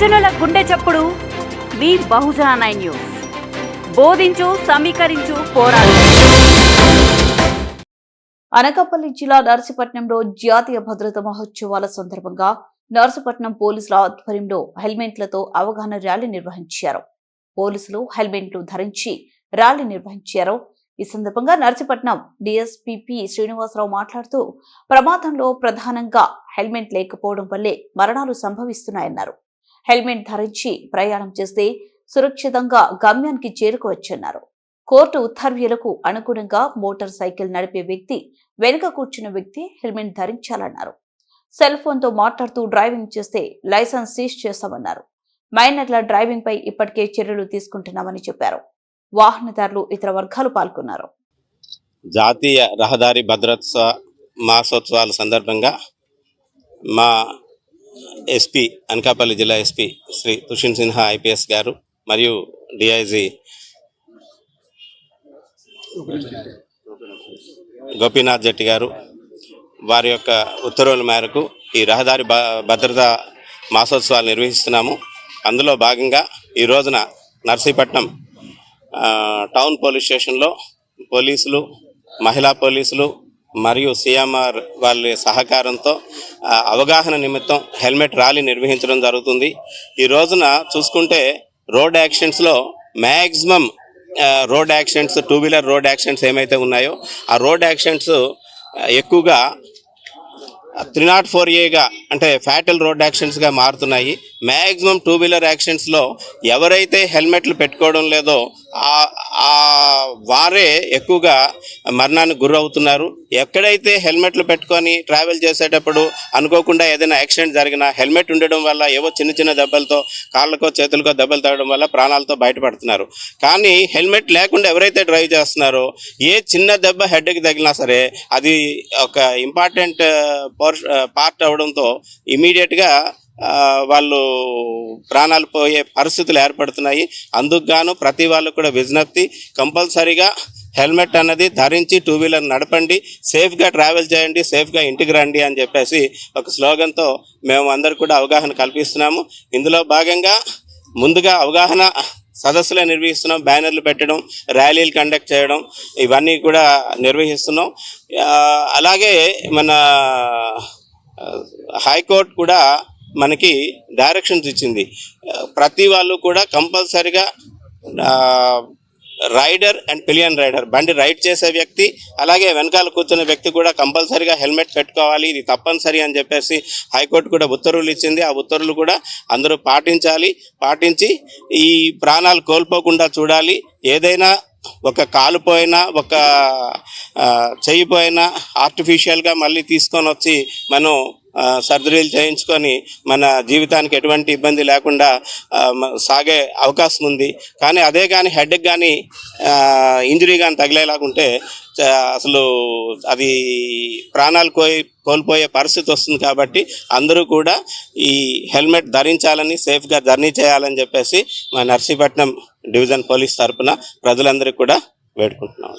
గుండె చప్పుడు. మీ బహుజన న్యూస్. బోధించు సమీకరించు పోరాడు. అనకాపల్లి జిల్లా నర్సీపట్నంలో జాతీయ భద్రత మహోత్సవాల సందర్భంగా నర్సీపట్నం పోలీసుల ఆధ్వర్యంలో హెల్మెట్లతో అవగాహన ర్యాలీ నిర్వహించారు. పోలీసులు హెల్మెట్లు ధరించి ర్యాలీ నిర్వహించారు. ఈ సందర్భంగా నర్సీపట్నం డిఎస్పీపీ శ్రీనివాసరావు మాట్లాడుతూ ప్రమాదంలో ప్రధానంగా హెల్మెట్ లేకపోవడం వల్లే మరణాలు సంభవిస్తున్నాయన్నారు. హెల్మెట్ ధరించి ప్రయాణం చేస్తే సురక్షితంగా గమ్యానికి చేరుకోవచ్చన్నారు. కోర్టు ఉత్తర్వులకు అనుగుణంగా మోటార్ సైకిల్ నడిపే వ్యక్తి వెనుక కూర్చున్న వ్యక్తి హెల్మెట్ ధరించాలన్నారు. సెల్ ఫోన్తో మాట్లాడుతూ డ్రైవింగ్ చేస్తే లైసెన్స్ సీజ్ చేస్తామన్నారు. మైనర్ల డ్రైవింగ్ పై ఇప్పటికే చర్యలు తీసుకుంటున్నామని చెప్పారు. వాహనదారులు ఇతర వర్గాలు పాల్గొన్నారు. జాతీయ రహదారి భద్రత మాసోత్సవాల సందర్భంగా మా ఎస్పీ అనకాపల్లి జిల్లా ఎస్పీ శ్రీ తుషిన్ సిన్హా ఐపీఎస్ గారు మరియు డిఐజీ గోపీనాథ్ జట్టి గారు. వారి యొక్క ఉత్తర్వుల మేరకు ఈ రహదారి భ భద్రత మాసోత్సవాలు నిర్వహిస్తున్నాము. అందులో భాగంగా ఈ రోజున నర్సీపట్నం టౌన్ పోలీస్ స్టేషన్లో పోలీసులు మహిళా పోలీసులు మరియు సిఎంఆర్ వాళ్ళ సహకారంతో అవగాహన నిమిత్తం హెల్మెట్ ర్యాలీ నిర్వహించడం జరుగుతుంది. ఈ రోజున చూసుకుంటే road యాక్సిడెంట్స్లో maximum road accidents two wheeler road accidents ఏమైతే ఉన్నాయో ఆ రోడ్ యాక్సిడెంట్స్ ఎక్కువగా త్రీ నాట్ ఫోర్ ఏగా అంటే ఫ్యాటల్ రోడ్ యాక్సిడెంట్స్గా మారుతున్నాయి. మ్యాక్సిమం టూ వీలర్ యాక్సిడెంట్స్లో ఎవరైతే హెల్మెట్లు పెట్టుకోవడం లేదో ఆ- వారే ఎక్కువగా మరణానికి గురవుతున్నారు. ఎక్కడైతే హెల్మెట్లు పెట్టుకొని ట్రావెల్ చేసేటప్పుడు అనుకోకుండా ఏదైనా యాక్సిడెంట్ జరిగినా హెల్మెట్ ఉండడం వల్ల ఏవో చిన్న చిన్న దెబ్బలతో కాళ్ళకో చేతులకో దెబ్బలు తగ్గడం వల్ల ప్రాణాలతో బయటపడుతున్నారు. కానీ హెల్మెట్ లేకుండా ఎవరైతే డ్రైవ్ చేస్తున్నారో ఏ చిన్న దెబ్బ హెడ్కి తగిలినా సరే అది ఒక ఇంపార్టెంట్ పార్ట్ అవడంతో ఇమీడియట్గా వాళ్ళు ప్రాణాలు పోయే పరిస్థితులు ఏర్పడుతున్నాయి. అందుకు గాను ప్రతి వాళ్ళు కూడా విజ్ఞప్తి కంపల్సరీగా హెల్మెట్ అన్నది ధరించి టూ వీలర్ నడపండి సేఫ్గా ట్రావెల్ చేయండి సేఫ్గా ఇంటికి రండి అని చెప్పేసి ఒక స్లోగన్తో మేము అందరు కూడా అవగాహన కల్పిస్తున్నాము. ఇందులో భాగంగా ముందుగా అవగాహన సదస్సులే నిర్వహిస్తున్నాం బ్యానర్లు పెట్టడం ర్యాలీలు కండక్ట్ చేయడం ఇవన్నీ కూడా నిర్వహిస్తున్నాం. అలాగే మన హైకోర్టు కూడా మనకి డైరెక్షన్స్ ఇచ్చింది. ప్రతి వాళ్ళు కూడా కంపల్సరిగా రైడర్ అండ్ పిలియన్ రైడర్ బండి రైడ్ చేసే వ్యక్తి అలాగే వెనకాల కూర్చున్న వ్యక్తి కూడా కంపల్సరిగా హెల్మెట్ పెట్టుకోవాలి ఇది తప్పనిసరి అని చెప్పేసి హైకోర్టు కూడా ఉత్తర్వులు ఇచ్చింది. ఆ ఉత్తర్వులు కూడా అందరూ పాటించాలి. పాటించి ఈ ప్రాణాలు కోల్పోకుండా చూడాలి. ఏదైనా ఒక కాలు పోయినా ఒక చెయ్యి పోయినా ఆర్టిఫిషియల్గా మళ్ళీ తీసుకొని వచ్చి మనం సర్జరీలు చేయించుకొని మన జీవితానికి ఎటువంటి ఇబ్బంది లేకుండా సాగే అవకాశం ఉంది. కానీ అదే కానీ హెడ్కి కానీ ఇంజరీ కానీ తగిలేలాగుంటే అసలు అది ప్రాణాలు కోయి కోల్పోయే పరిస్థితి వస్తుంది కాబట్టి అందరూ కూడా ఈ హెల్మెట్ ధరించాలని సేఫ్గా జర్నీ చేయాలని చెప్పేసి మా నర్సీపట్నం డివిజన్ పోలీస్ తరఫున ప్రజలందరికీ కూడా వేడుకుంటున్నాం.